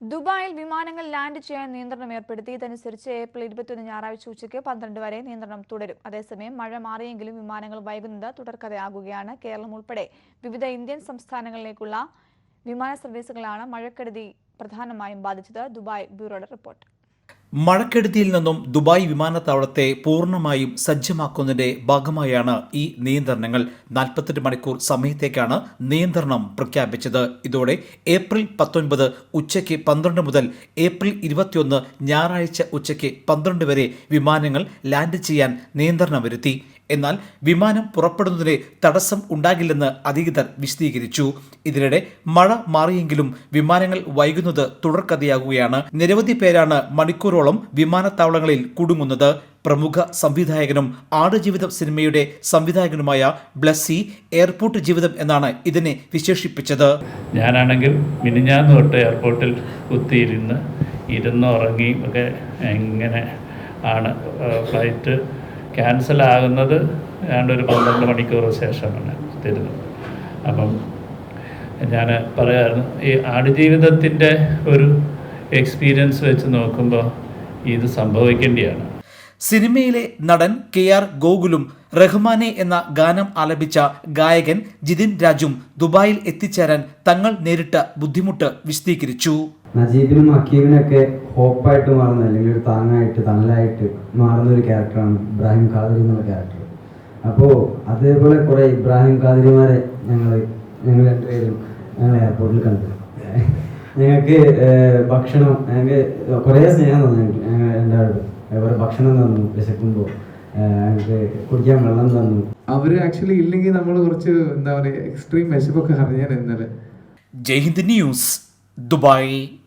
ദുബായിൽ വിമാനങ്ങൾ ലാൻഡ് ചെയ്യാൻ നിയന്ത്രണം ഏർപ്പെടുത്തി. ഇതനുസരിച്ച് ഏപ്രിൽ ഇരുപത്തിയൊന്ന് ഞായറാഴ്ച ഉച്ചയ്ക്ക് പന്ത്രണ്ട് വരെ നിയന്ത്രണം തുടരും. അതേസമയം മഴ മാറിയെങ്കിലും വിമാനങ്ങൾ വൈകുന്നത് തുടർക്കഥയാകുകയാണ് കേരളം ഉൾപ്പെടെ. വിവിധ ഇന്ത്യൻ സംസ്ഥാനങ്ങളിലേക്കുള്ള വിമാന സർവീസുകളാണ് മഴക്കെടുതി പ്രധാനമായും ബാധിച്ചത്. ദുബായ് ബ്യൂറോയുടെ റിപ്പോർട്ട്. മഴക്കെടുതിയിൽ നിന്നും ദുബായ് വിമാനത്താവളത്തെ പൂർണമായും സജ്ജമാക്കുന്നതിന്റെ ഭാഗമായാണ് ഈ നിയന്ത്രണങ്ങൾ. നാൽപ്പത്തെട്ട് മണിക്കൂർ സമയത്തേക്കാണ് നിയന്ത്രണം പ്രഖ്യാപിച്ചത്. ഇതോടെ ഏപ്രിൽ പത്തൊൻപത് ഉച്ചയ്ക്ക് പന്ത്രണ്ട് മുതൽ ഏപ്രിൽ ഇരുപത്തിയൊന്ന് ഞായറാഴ്ച ഉച്ചയ്ക്ക് പന്ത്രണ്ട് വരെ വിമാനങ്ങൾ ലാൻഡ് ചെയ്യാൻ നിയന്ത്രണം വരുത്തി. എന്നാൽ വിമാനം പുറപ്പെടുന്നതിന് തടസ്സം ഉണ്ടാകില്ലെന്ന് അധികൃതർ വിശദീകരിച്ചു. ഇതിനിടെ മഴ മാറിയെങ്കിലും വിമാനങ്ങൾ വൈകുന്നത് തുടർക്കഥയാകുകയാണ്. നിരവധി പേരാണ് മണിക്കൂറോളം വിമാനത്താവളങ്ങളിൽ കുടുങ്ങുന്നത്. പ്രമുഖ സംവിധായകനും ആടുജീവിതം സിനിമയുടെ സംവിധായകനുമായ ബ്ലസ്സി എയർപോർട്ട് ജീവിതം എന്നാണ് ഇതിനെ വിശേഷിപ്പിച്ചത്. ഞാനാണെങ്കിൽ മിനിഞ്ഞാന്ന് തൊട്ട് എയർപോർട്ടിൽ കുത്തിയിരുന്ന് ഇരുന്നുറങ്ങി ഒക്കെ എങ്ങനെ ആണ് ഫ്ലൈറ്റ് ക്യാൻസൽ ആകുന്നത് ഏതാണ്ട് ഒരു പന്ത്രണ്ട് മണിക്കൂർ ശേഷമാണ് തരുന്നത്. അപ്പം ഞാൻ പറയാറുണ്ട് ഈ ആടുജീവിതത്തിന്റെ ഒരു എക്സ്പീരിയൻസ് വെച്ച് നോക്കുമ്പോൾ ഇത് സംഭവിക്കേണ്ടിയാണ്. സിനിമയിലെ നടൻ കെ ആർ ഗോകുലും റഹ്മാനെ എന്ന ഗാനം ആലപിച്ച ഗായകൻ ജിതിൻ രാജും ദുബായിൽ എത്തിച്ചേരാൻ തങ്ങൾ നേരിട്ട ബുദ്ധിമുട്ട് വിശദീകരിച്ചു. നജീബിനും അക്കീബിനൊക്കെ ഹോപ്പായിട്ട് മാറുന്ന അല്ലെങ്കിൽ ഒരു താങ്ങായിട്ട് തണലായിട്ട് മാറുന്ന ഒരു ക്യാരക്ടറാണ് ഇബ്രാഹിം ഖാദിരി എന്നുള്ള ക്യാരക്ടർ അപ്പോൾ അതേപോലെ കുറേ ഇബ്രാഹിം ഖാദിരിമാരെ ഞങ്ങൾ ഞങ്ങൾ രണ്ടുപേരും ഞങ്ങൾ എയർപോർട്ടിൽ കണ്ടു. ഞങ്ങൾക്ക് ഭക്ഷണം ഞങ്ങൾക്ക് കുറേ സ്നേഹം തന്നു ഞങ്ങൾക്ക്. ഞങ്ങൾ രണ്ടാളും അതേപോലെ ഭക്ഷണം തന്നു വിശക്കുമ്പോൾ ഞങ്ങൾക്ക് കുടിക്കാൻ വെള്ളം തന്നു. അവർ ആക്ച്വലി ഇല്ലെങ്കിൽ നമ്മൾ കുറച്ച് എന്താ പറയുക എക്സ്ട്രീം വിശപ്പൊക്കെ അറിഞ്ഞാൽ ഇന്നലെ. ജയ്ഹിന്ദ് ന്യൂസ്. दुबई।